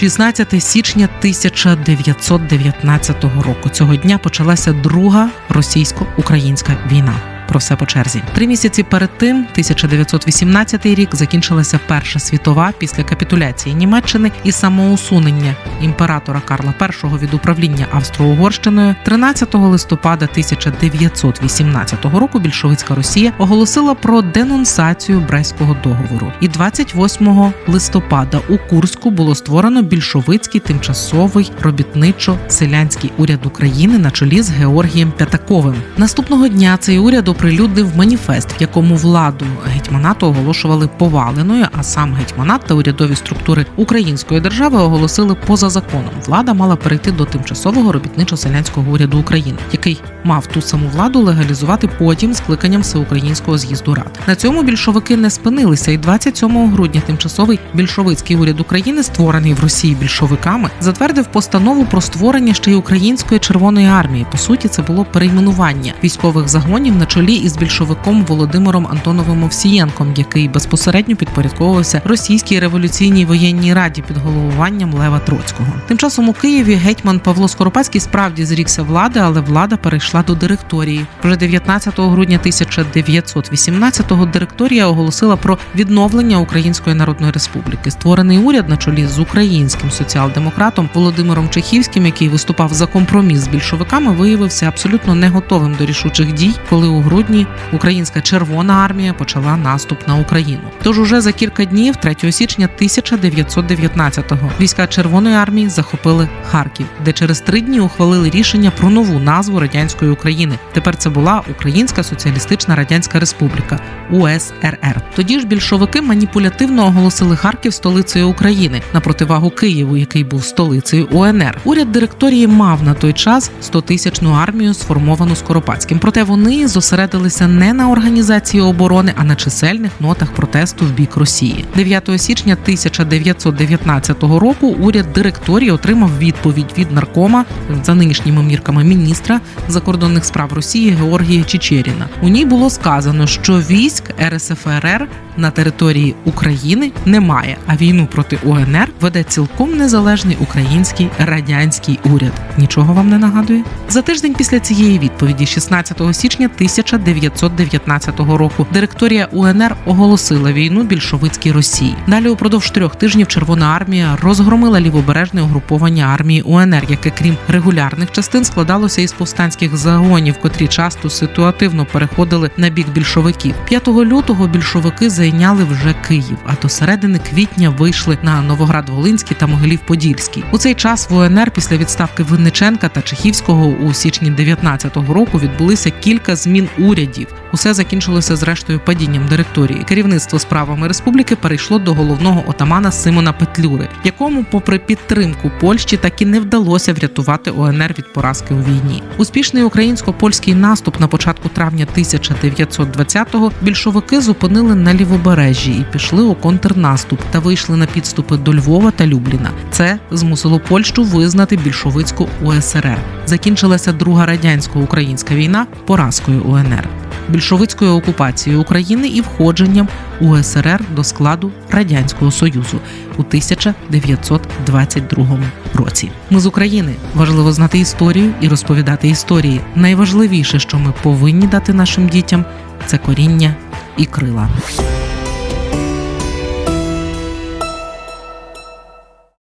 16 січня 1919 року. Цього дня почалася друга російсько-українська війна. Про все по черзі. Три місяці перед тим, 1918 рік, закінчилася Перша світова після капітуляції Німеччини і самоусунення імператора Карла І від управління Австро-Угорщиною. 13 листопада 1918 року більшовицька Росія оголосила про денонсацію Брестського договору. І 28 листопада у Курську було створено більшовицький тимчасовий робітничо-селянський уряд України на чолі з Георгієм П'ятаковим. Наступного дня цей уряд оприлюднив маніфест, в якому владу гетьманату оголошували поваленою, а сам гетьманат та урядові структури української держави оголосили поза законом. Влада мала перейти до тимчасового робітничо-селянського уряду України, який мав ту саму владу легалізувати потім скликанням всеукраїнського з'їзду рад. На цьому більшовики не спинилися, і 27 грудня тимчасовий більшовицький уряд України, створений в Росії більшовиками, затвердив постанову про створення ще й української червоної армії. По суті, це було перейменування військових загонів на чолі із більшовиком Володимиром Антоновим Овсієнком, який безпосередньо підпорядковувався російській революційній воєнній раді під головуванням Лева Троцького. Тим часом у Києві гетьман Павло Скоропадський справді зрікся влади, але влада перейшла до директорії. Вже 19 грудня 1918-го директорія оголосила про відновлення Української Народної Республіки. Створений уряд на чолі з українським соціал-демократом Володимиром Чехівським, який виступав за компроміс з більшовиками, виявився абсолютно не готовим до рішучих дій, коли у грудні українська Червона армія почала наступ на Україну. Тож уже за кілька днів, 3 січня 1919-го, війська Червоної армії захопили Харків, де через три дні ухвалили рішення про нову назву радянської України. Тепер це була Українська Соціалістична Радянська Республіка УСРР. Тоді ж більшовики маніпулятивно оголосили Харків столицею України на противагу Києву, який був столицею УНР. Уряд директорії мав на той час 100-тисячну армію, сформовану Скоропадським. Проте вони зосередилися не на організації оборони, а на чисельних нотах протесту в бік Росії. 9 січня 1919 року уряд директорії отримав відповідь від наркома за нинішніми мірками міністра закордонних справ Росії Георгія Чечеріна. У ній було сказано, що військ РСФРР на території України немає, а війну проти УНР веде цілком незалежний український радянський уряд. Нічого вам не нагадує? За тиждень після цієї відповіді, 16 січня 1919 року, директорія УНР оголосила війну більшовицькій Росії. Далі упродовж трьох тижнів Червона армія розгромила лівобережне угруповання армії УНР, яке крім регулярних частин складалося із повстанських загонів, котрі часто ситуативно переходили на бік більшовиків. 5 лютого більшовики зайняли вже Київ, а до середини квітня вийшли на Новоград-Волинський та Могилів-Подільський. У цей час в УНР після відставки Винниченка та Чехівського у січні 19-го року відбулися кілька змін урядів. Усе закінчилося зрештою падінням директорії. Керівництво справами республіки перейшло до головного отамана Симона Петлюри, якому, попри підтримку Польщі, так і не вдалося врятувати ОНР від поразки у війні. Успішний українсько-польський наступ на початку травня 1920-го більшовики зупинили на лівобережжі і пішли у контрнаступ та вийшли на підступи до Львова та Любліна. Це змусило Польщу визнати більшовицьку УСРР. Закінчилася друга радянсько-українська війна поразкою УНР. Більшовицькою окупацією України і входженням УСРР до складу Радянського Союзу у 1922 році. Ми з України важливо знати історію і розповідати історії. Найважливіше, що ми повинні дати нашим дітям, це коріння і крила.